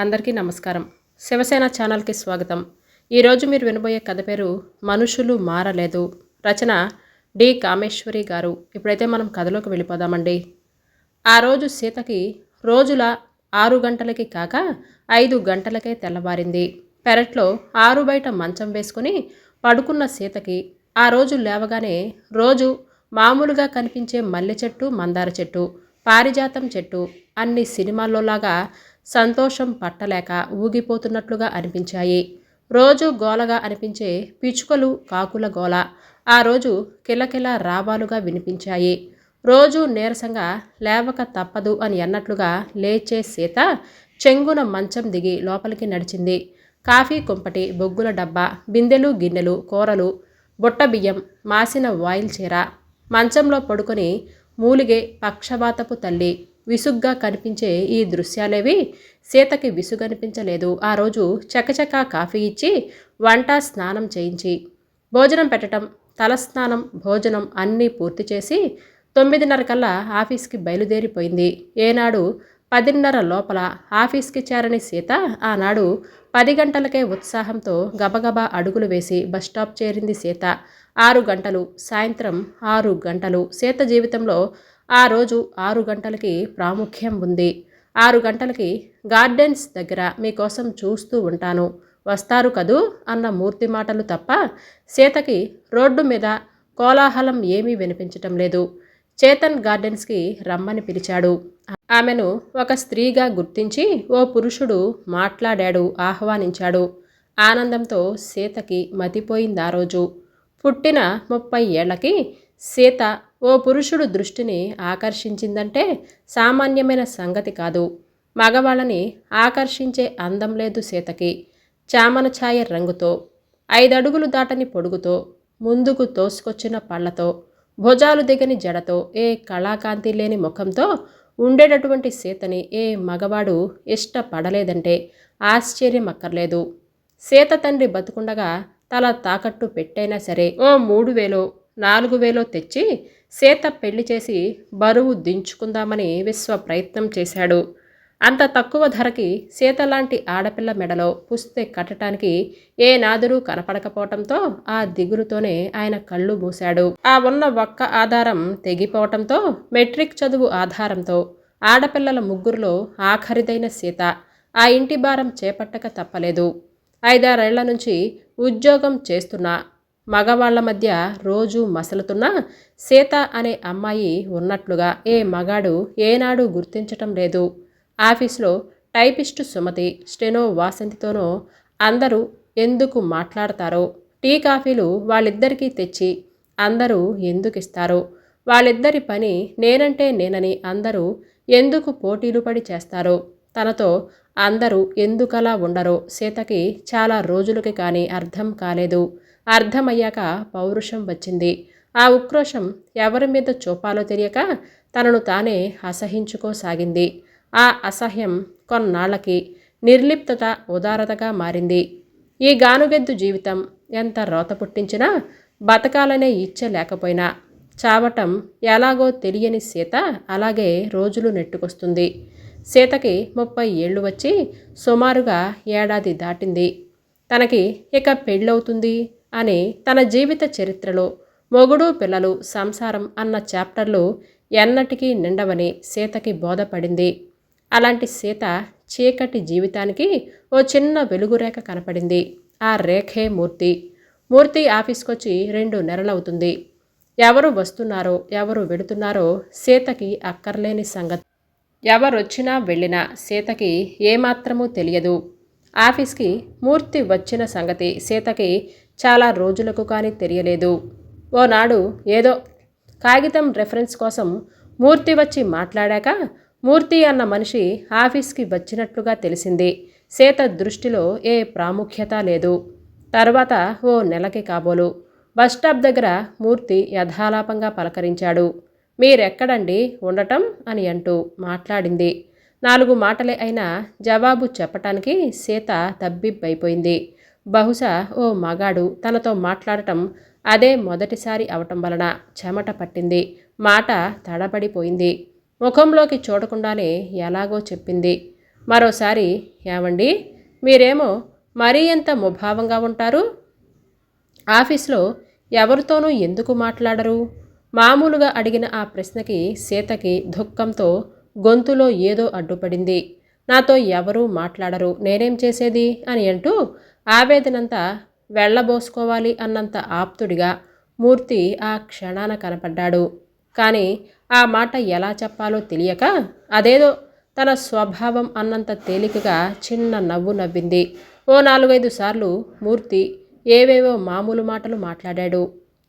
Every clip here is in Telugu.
అందరికీ నమస్కారం. శివసేన ఛానల్కి స్వాగతం. ఈరోజు మీరు వినబోయే కథ పేరు మనుషులు మారలేదు. రచన డి కామేశ్వరి గారు. ఇప్పుడైతే మనం కథలోకి వెళ్ళిపోదామండి. ఆ రోజు సీతకి రోజుల ఆరు గంటలకి కాక ఐదు గంటలకే తెల్లవారింది. పెరట్లో ఆరు బయట మంచం వేసుకుని పడుకున్న సీతకి ఆ రోజు లేవగానే రోజు మామూలుగా కనిపించే మల్లె చెట్టు మందార చెట్టు పారిజాతం చెట్టు అన్ని సినిమాల్లోలాగా సంతోషం పట్టలేక ఊగిపోతున్నట్లుగా అనిపించాయి. రోజు గోలగా అనిపించే పిచుకలు కాకుల గోల ఆ రోజు కిలకిల రావాలుగా వినిపించాయి. రోజు నీరసంగా లేవక తప్పదు అని అన్నట్లుగా లేచే సీత చెంగున మంచం దిగి లోపలికి నడిచింది. కాఫీ కుంపటి బొగ్గుల డబ్బా బిందెలు గిన్నెలు కూరలు బుట్ట బియ్యం మాసిన వాయిల్ చీర మంచంలో పడుకొని మూలిగే పక్షపాతపు తల్లి విసుగ్గా కనిపించే ఈ దృశ్యాలేవి సీతకి విసుగనిపించలేదు. ఆ రోజు చకచకా కాఫీ ఇచ్చి వంట స్నానం చేయించి భోజనం పెట్టడం తలస్నానం భోజనం అన్నీ పూర్తి చేసి తొమ్మిదిన్నర కల్లా ఆఫీస్కి బయలుదేరిపోయింది. ఏనాడు పదిన్నర లోపల ఆఫీస్కి చేరని సీత ఆనాడు పది గంటలకే ఉత్సాహంతో గబగబా అడుగులు వేసి బస్టాప్ చేరింది సీత. ఆరు గంటలు సాయంత్రం ఆరు గంటలు సీత జీవితంలో ఆ రోజు ఆరు గంటలకి ప్రాముఖ్యం ఉంది. ఆరు గంటలకి గార్డెన్స్ దగ్గర మీకోసం చూస్తూ ఉంటాను. వస్తారు కదూ? అన్న మూర్తి మాటలు తప్ప సీతకి రోడ్డు మీద కోలాహలం ఏమీ వినిపించటం లేదు. చేతన్ గార్డెన్స్కి రమ్మని పిలిచాడు. ఆమెను ఒక స్త్రీగా గుర్తించి ఓ పురుషుడు మాట్లాడాడు ఆహ్వానించాడు. ఆనందంతో సీతకి మతిపోయింది ఆ రోజు. పుట్టిన ముప్పై ఏళ్ళకి సీత ఓ పురుషుడు దృష్టిని ఆకర్షించిందంటే సామాన్యమైన సంగతి కాదు. మగవాళ్ళని ఆకర్షించే అందం లేదు సీతకి. చామన ఛాయ రంగుతో ఐదడుగులు దాటని పొడుగుతో ముందుకు తోసుకొచ్చిన పళ్ళతో భుజాలు దిగని జడతో ఏ కళాకాంతి లేని ముఖంతో ఉండేటటువంటి సీతని ఏ మగవాడు ఇష్టపడలేదంటే ఆశ్చర్యం అక్కర్లేదు సీత తండ్రి బతుకుండగా తల తాకట్టు పెట్టైనా సరే ఓ మూడు వేలో నాలుగు వేలో తెచ్చి సీత పెళ్ళి చేసి బరువు దించుకుందామని విశ్వ ప్రయత్నం చేశాడు. అంత తక్కువ ధరకి సీత లాంటి ఆడపిల్ల మెడలో పుస్తే కట్టడానికి ఏ నాదురు కనపడకపోవటంతో ఆ దిగులుతోనే ఆయన కళ్ళు మూశాడు. ఆ ఉన్న ఒక్క ఆధారం తెగిపోవటంతో మెట్రిక్ చదువు ఆధారంతో ఆడపిల్లల ముగ్గురులో ఆఖరిదైన సీత ఆ ఇంటి భారం చేపట్టక తప్పలేదు. ఐదారేళ్ళ నుంచి ఉద్యోగం చేస్తున్న మగవాళ్ళ మధ్య రోజు మసలుతున్న సీత అనే అమ్మాయి ఉన్నట్లుగా ఏ మగాడు ఏనాడు గుర్తించటం లేదు. ఆఫీస్లో టైపిస్టు సుమతి స్టెనో వాసంతితోనో అందరూ ఎందుకు మాట్లాడతారో టీ కాఫీలు వాళ్ళిద్దరికీ తెచ్చి అందరూ ఎందుకు ఇస్తారో వాళ్ళిద్దరి పని నేనంటే నేనని అందరూ ఎందుకు పోటీలు పడి చేస్తారో తనతో అందరూ ఎందుకలా ఉండరో సీతకి చాలా రోజులకి కానీ అర్థం కాలేదు. అర్థమయ్యాక పౌరుషం వచ్చింది. ఆ ఉక్రోషం ఎవరి మీద చూపాలో తెలియక తనను తానే అసహించుకోసాగింది. ఆ అసహ్యం కొన్నాళ్ళకి నిర్లిప్తత ఉదారతగా మారింది. ఈ గానుగెద్దు జీవితం ఎంత రోత పుట్టించినా బతకాలనే ఇచ్చ లేకపోయినా చావటం ఎలాగో తెలియని సీత అలాగే రోజులు నెట్టుకొస్తుంది. సీతకి ముప్పై ఏళ్ళు వచ్చి సుమారుగా ఏడాది దాటింది. తనకి ఇక పెళ్ళవుతుంది. అని తన జీవిత చరిత్రలో మొగుడు పిల్లలు సంసారం అన్న చాప్టర్లు ఎన్నటికీ నిండవని సీతకి బోధపడింది. అలాంటి సీత చీకటి జీవితానికి ఓ చిన్న వెలుగురేఖ కనపడింది. ఆ రేఖే మూర్తి. మూర్తి ఆఫీస్కొచ్చి రెండు నెలలవుతుంది. ఎవరు వస్తున్నారో ఎవరు వెడుతున్నారో సీతకి అక్కర్లేని సంగతి. ఎవరొచ్చినా వెళ్ళినా సీతకి ఏమాత్రమూ తెలియదు. ఆఫీస్కి మూర్తి వచ్చిన సంగతి సీతకి చాలా రోజులకు కానీ తెలియలేదు. ఓనాడు ఏదో కాగితం రెఫరెన్స్ కోసం మూర్తి వచ్చి మాట్లాడాక మూర్తి అన్న మనిషి ఆఫీస్కి వచ్చినట్లుగా తెలిసింది. సీత దృష్టిలో ఏ ప్రాముఖ్యత లేదు. తర్వాత ఓ నెలకి కాబోలు. బస్టాప్ దగ్గర మూర్తి యథాలాపంగా పలకరించాడు. మీరెక్కడండి? ఉండటం? అని అంటూ మాట్లాడింది. నాలుగు మాటలే అయినా జవాబు చెప్పటానికి సీత తబ్బిబ్బైపోయింది. బహుశా ఓ మగాడు తనతో మాట్లాడటం అదే మొదటిసారి అవటం వలన చెమట పట్టింది. మాట తడబడిపోయింది. ముఖంలోకి చూడకుండానే ఎలాగో చెప్పింది. మరోసారి ఏమండి మీరేమో మరీ ఎంత ముభావంగా ఉంటారు? ఆఫీస్లో ఎవరితోనూ ఎందుకు మాట్లాడరు? మామూలుగా అడిగిన ఆ ప్రశ్నకి సీతకి దుఃఖంతో గొంతులో ఏదో అడ్డుపడింది. నాతో ఎవరూ మాట్లాడరు. నేనేం చేసేది? అని అంటూ ఆవేదనంతా వెళ్ళబోసుకోవాలి అన్నంత ఆప్తుడిగా మూర్తి ఆ క్షణాన కనపడ్డాడు. కానీ ఆ మాట ఎలా చెప్పాలో తెలియక అదేదో తన స్వభావం అన్నంత తేలికగా చిన్న నవ్వు నవ్వింది. ఓ నాలుగైదు సార్లు మూర్తి ఏవేవో మామూలు మాటలు మాట్లాడాడు.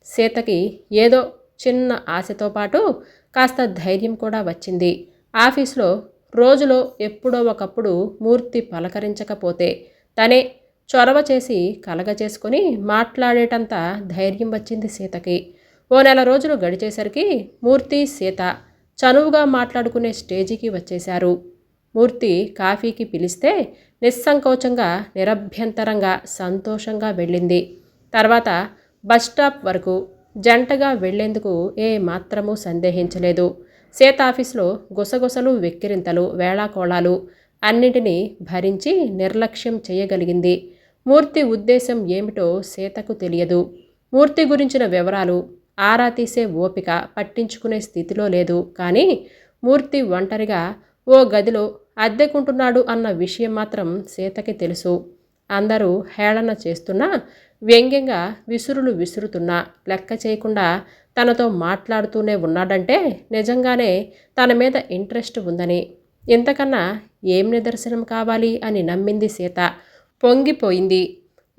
సీతకి ఏదో చిన్న ఆశతో పాటు కాస్త ధైర్యం కూడా వచ్చింది. ఆఫీస్లో రోజులో ఎప్పుడో ఒకప్పుడు మూర్తి పలకరించకపోతే తనే చొరవ చేసి కలగచేసుకొని మాట్లాడేటంత ధైర్యం వచ్చింది సీతకి. ఓ నెల రోజులు గడిచేసరికి మూర్తి సీత చనువుగా మాట్లాడుకునే స్టేజికి వచ్చేశారు. మూర్తి కాఫీకి పిలిస్తే నిస్సంకోచంగా నిరభ్యంతరంగా సంతోషంగా వెళ్ళింది. తర్వాత బస్ స్టాప్ వరకు జంటగా వెళ్ళేందుకు ఏ మాత్రమూ సందేహించలేదు. సీత ఆఫీసులో గుసగుసలు వెక్కిరింతలు వేళాకోళాలు అన్నిటినీ భరించి నిర్లక్ష్యం చేయగలిగింది. మూర్తి ఉద్దేశం ఏమిటో సీతకు తెలియదు. మూర్తి గురించిన వివరాలు ఆరా తీసే ఓపిక పట్టించుకునే స్థితిలో లేదు. కానీ మూర్తి ఒంటరిగా ఓ గదిలో అద్దెకుంటున్నాడు అన్న విషయం మాత్రం సీతకి తెలుసు. అందరూ హేళన చేస్తున్నా వ్యంగ్యంగా విసురులు విసురుతున్నా లెక్క చేయకుండా తనతో మాట్లాడుతూనే ఉన్నాడంటే నిజంగానే తన మీద ఇంట్రెస్ట్ ఉందని. ఇంతకన్నా ఏం నిదర్శనం కావాలి అని నమ్మింది సీత. పొంగిపోయింది.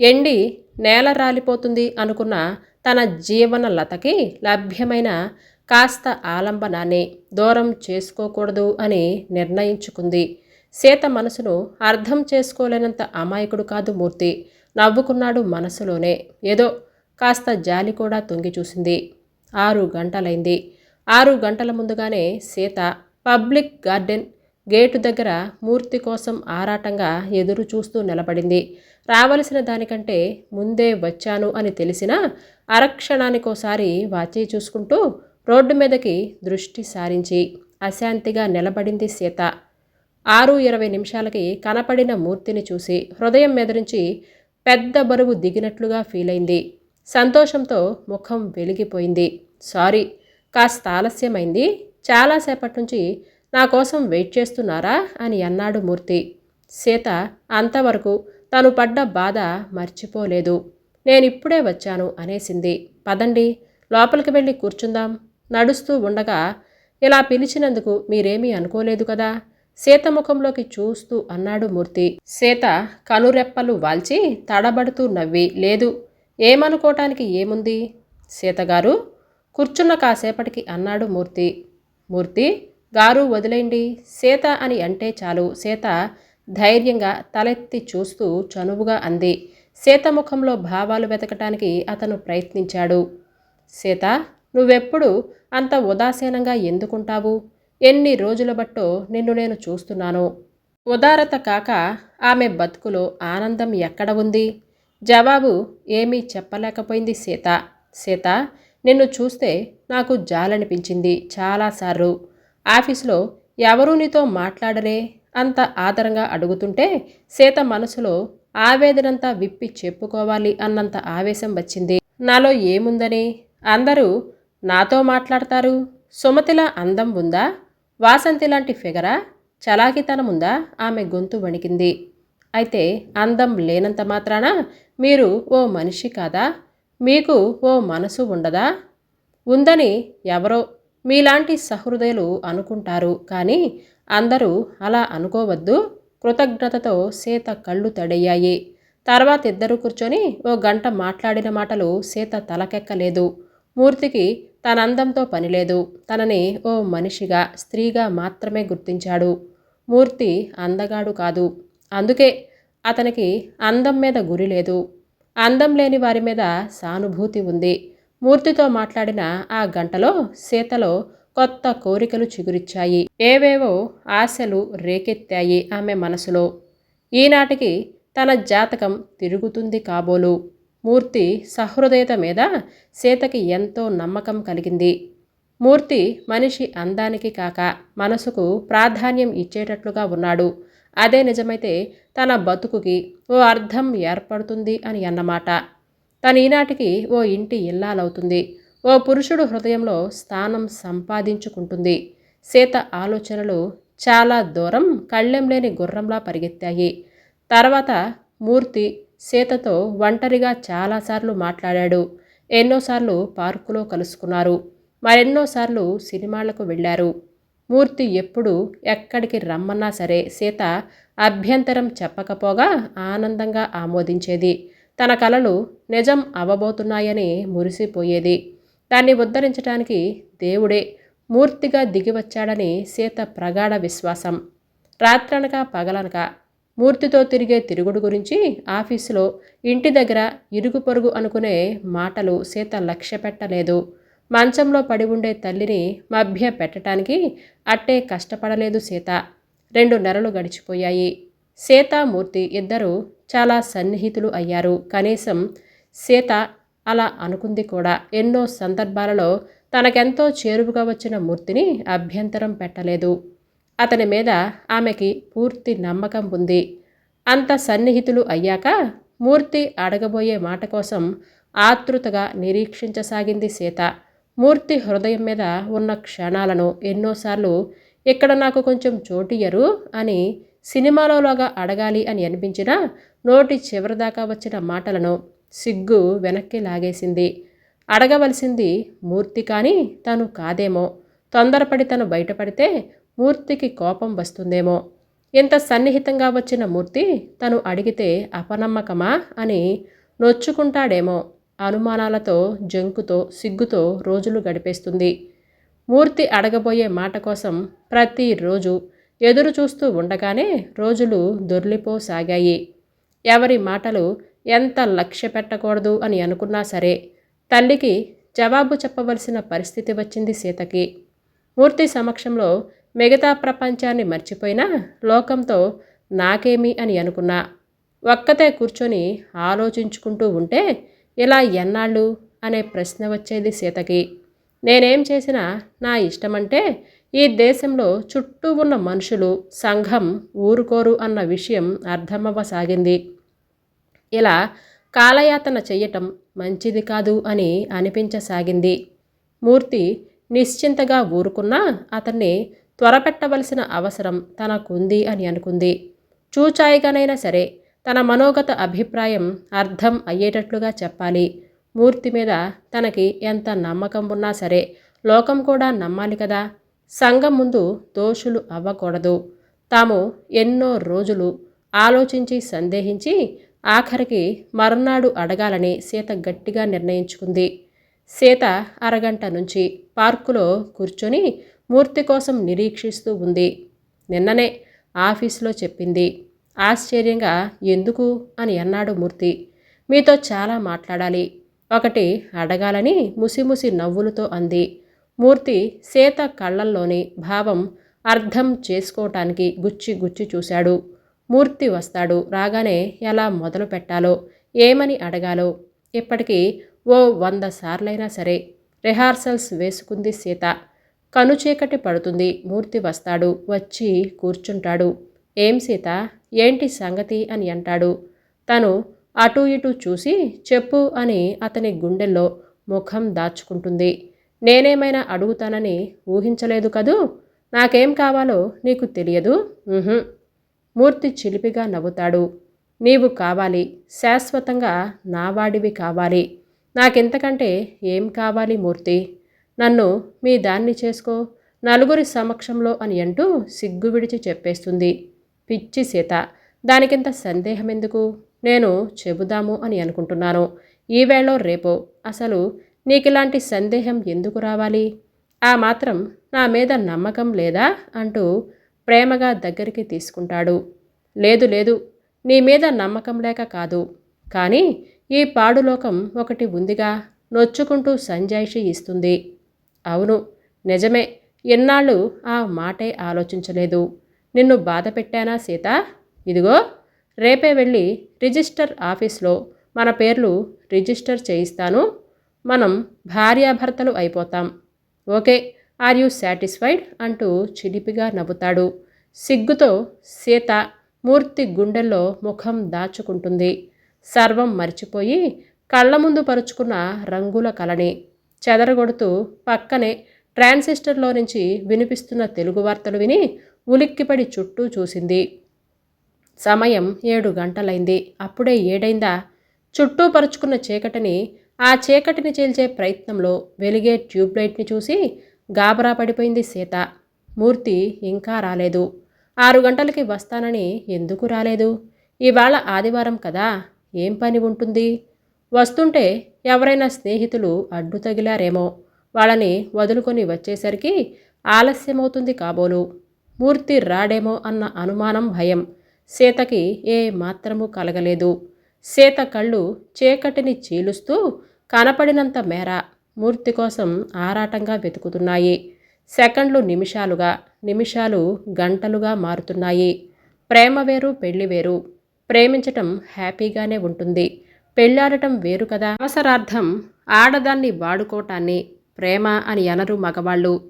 ఎండి నేల రాలిపోతుంది అనుకున్న తన జీవన లతకి లభ్యమైన కాస్త ఆలంబనాన్ని దూరం చేసుకోకూడదు అని నిర్ణయించుకుంది. సీత మనసును అర్థం చేసుకోలేనంత అమాయకుడు కాదు మూర్తి. నవ్వుకున్నాడు మనసులోనే. ఏదో కాస్త జాలి కూడా తొంగి చూసింది. ఆరు గంటలైంది. ఆరు గంటల ముందుగానే సీత పబ్లిక్ గార్డెన్ గేటు దగ్గర మూర్తి కోసం ఆరాటంగా ఎదురు చూస్తూ నిలబడింది. రావలసిన దానికంటే ముందే వచ్చాను అని తెలిసినా అరక్షణానికోసారి వాచి చూసుకుంటూ రోడ్డు మీదకి దృష్టి సారించి అశాంతిగా నిలబడింది సీత. ఆరు ఇరవై నిమిషాలకి కనపడిన మూర్తిని చూసి హృదయం మీద నుంచి పెద్ద బరువు దిగినట్లుగా ఫీలైంది సంతోషంతో ముఖం వెలిగిపోయింది. సారీ కాస్త ఆలస్యమైంది. చాలాసేపటి నుంచి నా కోసం వెయిట్ చేస్తున్నారా? అని అన్నాడు మూర్తి. సీత అంతవరకు తను పడ్డ బాధ మర్చిపోలేదు. నేనిప్పుడే వచ్చాను అనేసింది. పదండి లోపలికి వెళ్ళి కూర్చుందాం. నడుస్తూ ఉండగా ఇలా పిలిచినందుకు మీరేమీ అనుకోలేదు కదా? సీత ముఖంలోకి చూస్తూ అన్నాడు మూర్తి. సీత కనురెప్పలు వాల్చి తడబడుతూ నవ్వి లేదు ఏమనుకోవటానికి ఏముంది? సీతగారు కూర్చున్న కాసేపటికి అన్నాడు మూర్తి. మూర్తి గారు వదిలేయండి. సీత అని అంటే చాలు. సీత ధైర్యంగా తలెత్తి చూస్తూ చనువుగా అంది. సీత ముఖంలో భావాలు వెతకటానికి అతను ప్రయత్నించాడు. సీత నువ్వెప్పుడు అంత ఉదాసీనంగా ఎందుకుంటావు? ఎన్ని రోజుల బట్టో నిన్ను నేను చూస్తున్నాను. ఉదారత కాక ఆమె బతుకులో ఆనందం ఎక్కడ ఉంది? జవాబు ఏమీ చెప్పలేకపోయింది సీత. సీత నిన్ను చూస్తే నాకు జాలనిపించింది చాలాసార్లు. ఆఫీసులో ఎవరూ నీతో మాట్లాడరే అంత ఆదరంగా అడుగుతుంటే సీత మనసులో ఆవేదనంతా విప్పి చెప్పుకోవాలి అన్నంత ఆవేశం వచ్చింది. నాలో ఏముందని? అందరూ నాతో మాట్లాడతారు? సుమతిలా అందం ఉందా? వాసంతి లాంటి ఫిగరా? చలాకితనముందా ఆమె గొంతు వణికింది. అయితే అందం లేనంత మాత్రాన మీరు ఓ మనిషి కాదా? మీకు ఓ మనసు ఉండదా? ఉందని ఎవరో మీలాంటి సహృదయులు అనుకుంటారు కానీ అందరూ అలా అనుకోవద్దు. కృతజ్ఞతతో సీత కళ్ళు తడయ్యాయి తర్వాత ఇద్దరు కూర్చొని ఓ గంట మాట్లాడిన మాటలు సీత తలకెక్కలేదు. మూర్తికి తన అందంతో పనిలేదు. తనని ఓ మనిషిగా స్త్రీగా మాత్రమే గుర్తించాడు. మూర్తి అందగాడు కాదు. అందుకే అతనికి అందం మీద గురి లేదు. అందం లేని వారి మీద సానుభూతి ఉంది. మూర్తితో మాట్లాడిన ఆ గంటలో సీతలో కొత్త కోరికలు చిగురిచ్చాయి. ఏవేవో ఆశలు రేకెత్తాయి ఆమె మనసులో. ఈనాటికి తన జాతకం తిరుగుతుంది కాబోలు. మూర్తి సహృదయత మీద సీతకి ఎంతో నమ్మకం కలిగింది. మూర్తి మనిషి అందానికి కాక మనసుకు ప్రాధాన్యం ఇచ్చేటట్లుగా ఉన్నాడు. అదే నిజమైతే తన బతుకుకి ఓ అర్థం ఏర్పడుతుంది అని అన్నమాట. తను ఈనాటికి ఓ ఇంటి ఇల్లాలవుతుంది. ఓ పురుషుడు హృదయంలో స్థానం సంపాదించుకుంటుంది. సీత ఆలోచనలు చాలా దూరం కళ్ళెం లేని గుర్రంలా పరిగెత్తాయి. తర్వాత మూర్తి సీతతో ఒంటరిగా చాలాసార్లు మాట్లాడాడు. ఎన్నోసార్లు పార్కులో కలుసుకున్నారు. మరెన్నోసార్లు సినిమాలకు వెళ్ళారు. మూర్తి ఎప్పుడు ఎక్కడికి రమ్మన్నా సరే సీత అభ్యంతరం చెప్పకపోగా ఆనందంగా ఆమోదించేది. తన కలలు నిజం అవ్వబోతున్నాయని మురిసిపోయేది. దాన్ని ఉద్ధరించడానికి దేవుడే మూర్తిగా దిగివచ్చాడని సీత ప్రగాఢ విశ్వాసం. రాత్రనక పగలనక మూర్తితో తిరిగే తిరుగుడు గురించి ఆఫీసులో ఇంటి దగ్గర ఇరుగు పొరుగు అనుకునే మాటలు సీత లక్ష్య పెట్టలేదు. మంచంలో పడి ఉండే తల్లిని మభ్య పెట్టడానికి అట్టే కష్టపడలేదు సీత. రెండు నెలలు గడిచిపోయాయి. సీత మూర్తి ఇద్దరు చాలా సన్నిహితులు అయ్యారు. కనీసం సీత అలా అనుకుంది కూడా. ఎన్నో సందర్భాలలో తనకెంతో చేరువుగా వచ్చిన మూర్తిని అభ్యంతరం పెట్టలేదు. అతని మీద ఆమెకి పూర్తి నమ్మకం ఉంది. అంత సన్నిహితులు అయ్యాక మూర్తి అడగబోయే మాట కోసం ఆతృతగా నిరీక్షించసాగింది సీత. మూర్తి హృదయం మీద ఉన్న క్షణాలను ఎన్నోసార్లు ఇక్కడ నాకు కొంచెం చోటియ్యరు అని సినిమాలోలాగా అడగాలి అని అనిపించినా నోటి చివరిదాకా వచ్చిన మాటలను సిగ్గు వెనక్కి లాగేసింది. అడగవలసింది మూర్తి కానీ తను కాదేమో. తొందరపడి తను బయటపడితే మూర్తికి కోపం వస్తుందేమో. ఇంత సన్నిహితంగా వచ్చిన మూర్తి తను అడిగితే అపనమ్మకమా అని నొచ్చుకుంటాడేమో. అనుమానాలతో జంకుతో సిగ్గుతో రోజులు గడిపేస్తుంది. మూర్తి అడగబోయే మాట కోసం ప్రతిరోజు ఎదురు చూస్తూ ఉండగానే రోజులు దొర్లిపోసాగాయి. ఎవరి మాటలు ఎంత లక్ష్య పెట్టకూడదు అని అనుకున్నా సరే తల్లికి జవాబు చెప్పవలసిన పరిస్థితి వచ్చింది సీతకి. మూర్తి సమక్షంలో మిగతా ప్రపంచాన్ని మర్చిపోయినా లోకంతో నాకేమి అని అనుకున్నా. ఒక్కతే కూర్చొని ఆలోచించుకుంటూ ఉంటే ఇలా ఎన్నాళ్ళు అనే ప్రశ్న వచ్చేది సీతకి. నేనేం చేసినా నా ఇష్టమంటే ఈ దేశంలో చుట్టూ ఉన్న మనుషులు సంఘం ఊరుకోరు అన్న విషయం అర్థమవ్వసాగింది. ఇలా కాలయాతన చెయ్యటం మంచిది కాదు అని అనిపించసాగింది. మూర్తి నిశ్చింతగా ఊరుకున్నా అతన్ని త్వరపెట్టవలసిన అవసరం తనకుంది అని అనుకుంది. చూచాయిగానైనా సరే తన మనోగత అభిప్రాయం అర్థం అయ్యేటట్లుగా చెప్పాలి. మూర్తి మీద తనకి ఎంత నమ్మకం ఉన్నా సరే లోకం కూడా నమ్మాలి కదా. సంఘం ముందు దోషులు అవ్వకూడదు. తాము ఎన్నో రోజులు ఆలోచించి సందేహించి ఆఖరికి మర్నాడు అడగాలని సీత గట్టిగా నిర్ణయించుకుంది. సీత అరగంట నుంచి పార్కులో కూర్చొని మూర్తి కోసం నిరీక్షిస్తూ ఉంది. నిన్ననే ఆఫీసులో చెప్పింది. ఆశ్చర్యంగా ఎందుకు అని అన్నాడు మూర్తి. మీతో చాలా మాట్లాడాలి. ఒకటి అడగాలని ముసిముసి నవ్వులతో అంది. మూర్తి సీత కళ్ళల్లోని భావం అర్థం చేసుకోవటానికి గుచ్చి గుచ్చి చూశాడు. మూర్తి వస్తాడు రాగానే ఎలా మొదలు పెట్టాలో ఏమని అడగాలో? ఇప్పటికీ ఓ వంద సార్లైనా సరే రిహార్సల్స్ వేసుకుంది సీత. కనుచీకటి పడుతుంది మూర్తి వస్తాడు వచ్చి కూర్చుంటాడు. ఏం సీత? ఏంటి సంగతి అని అంటాడు. తను అటు ఇటు చూసి చెప్పు అని అతని గుండెల్లో ముఖం దాచుకుంటుంది. నేనేమైనా అడుగుతానని ఊహించలేదు కదూ? నాకేం కావాలో నీకు తెలియదు? మూర్తి చిలిపిగా నవ్వుతాడు. నీవు కావాలి. శాశ్వతంగా నావాడివి కావాలి. నాకెంతకంటే ఏం కావాలి మూర్తి? నన్ను మీ దాన్ని చేసుకో. నలుగురి సమక్షంలో అని అంటూ సిగ్గు విడిచి చెప్పేస్తుంది. పిచ్చి సీత. దానికింత సందేహం ఎందుకు నేను చెబుదాము అని అనుకుంటున్నాను. ఈవేళ రేపో. అసలు నీకిలాంటి సందేహం ఎందుకు రావాలి? ఆ మాత్రం నా మీద నమ్మకం లేదా? అంటూ ప్రేమగా దగ్గరికి తీసుకుంటాడు. లేదు లేదు నీ మీద నమ్మకం లేక కాదు. కానీ ఈ పాడులోకం ఒకటి ఉందిగా నొచ్చుకుంటూ సంజాయిషి ఇస్తుంది. అవును నిజమే ఎన్నాళ్ళు ఆ మాటే ఆలోచించలేదు. నిన్ను బాధ పెట్టానా సీత? ఇదిగో రేపే వెళ్ళి రిజిస్టర్ ఆఫీస్లో మన పేర్లు రిజిస్టర్ చేయిస్తాను. మనం భార్యాభర్తలు అయిపోతాం. Okay are you satisfied? అంటూ చిలిపిగా నవ్వుతాడు. సిగ్గుతో సీత మూర్తి గుండెల్లో ముఖం దాచుకుంటుంది. సర్వం మర్చిపోయి కళ్ళ ముందు పరుచుకున్న రంగుల కలని చెదరగొడుతూ పక్కనే ట్రాన్సిస్టర్లో నుంచి వినిపిస్తున్న తెలుగు వార్తలు విని ఉలిక్కిపడి చుట్టూ చూసింది. సమయం ఏడు గంటలైంది. అప్పుడే ఏడైందా? చుట్టూ పరుచుకున్న చీకటిని ఆ చీకటిని చీల్చే ప్రయత్నంలో వెలిగే ట్యూబ్లైట్ని చూసి గాబరా పడిపోయింది సీత. మూర్తి ఇంకా రాలేదు. ఆరు గంటలకి వస్తానని ఎందుకు రాలేదు? ఇవాళ ఆదివారం కదా ఏం పని ఉంటుంది? వస్తుంటే ఎవరైనా స్నేహితులు అడ్డు తగిలారేమో. వాళ్ళని వదులుకొని వచ్చేసరికి ఆలస్యమవుతుంది కాబోలు. మూర్తి రాడేమో అన్న అనుమానం భయం. సీతకి ఏ మాత్రము కలగలేదు. సీత కళ్ళు చీకటిని చీలుస్తూ కనపడినంత మేర మూర్తి కోసం ఆరాటంగా వెతుకుతున్నాయి. సెకండ్లు నిమిషాలుగా నిమిషాలు గంటలుగా మారుతున్నాయి. ప్రేమ వేరు పెళ్ళి వేరు. ప్రేమించటం హ్యాపీగానే ఉంటుంది. పెళ్ళాడటం వేరు కదా. అవసరార్థం ఆడదాన్ని వాడుకోవటాన్ని ప్రేమ అని అనరు మగవాళ్ళు.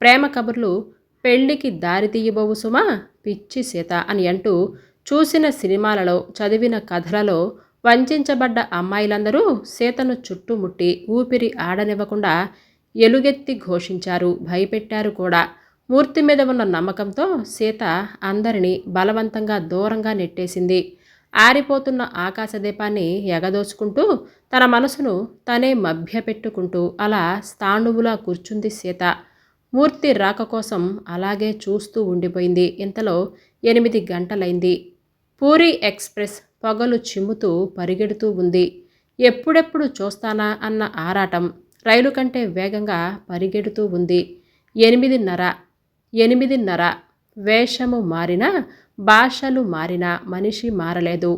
ప్రేమ కబుర్లు పెళ్ళికి దారి తీయబోవు సుమా పిచ్చి సీత అని అంటూ చూసిన సినిమాలలో చదివిన కథలలో వంచబడ్డ అమ్మాయిలందరూ సీతను చుట్టుముట్టి ఊపిరి ఆడనివ్వకుండా ఎలుగెత్తి ఘోషించారు భయపెట్టారు కూడా. మూర్తి మీద ఉన్న నమ్మకంతో సీత అందరినీ బలవంతంగా దూరంగా నెట్టేసింది. ఆరిపోతున్న ఆకాశదీపాన్ని ఎగదోచుకుంటూ తన మనసును తనే మభ్యపెట్టుకుంటూ అలా స్థాణువులా కూర్చుంది సీత. మూర్తి రాక కోసం అలాగే చూస్తూ ఉండిపోయింది. ఇంతలో ఎనిమిది గంటలైంది. పూరి ఎక్స్ప్రెస్ పొగలు చిమ్ముతూ పరిగెడుతూ ఉంది. ఎప్పుడెప్పుడు చూస్తానా అన్న ఆరాటం రైలు కంటే వేగంగా పరిగెడుతూ ఉంది. ఎనిమిదిన్నర ఎనిమిదిన్నర వేషము మారినా భాషలు మారినా మనిషి మారలేదు.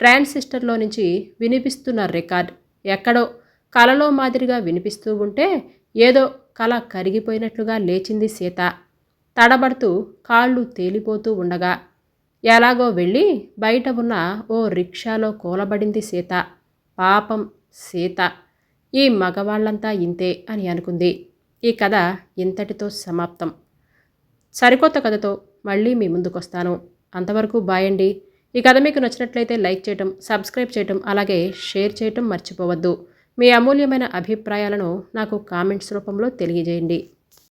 ట్రాన్సిస్టర్లో నుంచి వినిపిస్తున్న రికార్డ్ ఎక్కడో కలలో మాదిరిగా వినిపిస్తూ ఉంటే ఏదో కల కరిగిపోయినట్లుగా లేచింది సీత. తడబడుతూ కాళ్ళు తేలిపోతూ ఉండగా ఎలాగో వెళ్ళి బయట ఉన్న ఓ రిక్షాలో కూలబడింది సీత. పాపం సీత. ఈ మగవాళ్ళంతా ఇంతే అని అనుకుంది. ఈ కథ ఇంతటితో సమాప్తం. సరికొత్త కథతో మళ్ళీ మీ ముందుకొస్తాను. అంతవరకు బాయండి ఈ కథ మీకు నచ్చినట్లయితే లైక్ చేయటం సబ్స్క్రైబ్ చేయటం అలాగే షేర్ చేయటం మర్చిపోవద్దు. మీ అమూల్యమైన అభిప్రాయాలను నాకు కామెంట్స్ రూపంలో తెలియజేయండి.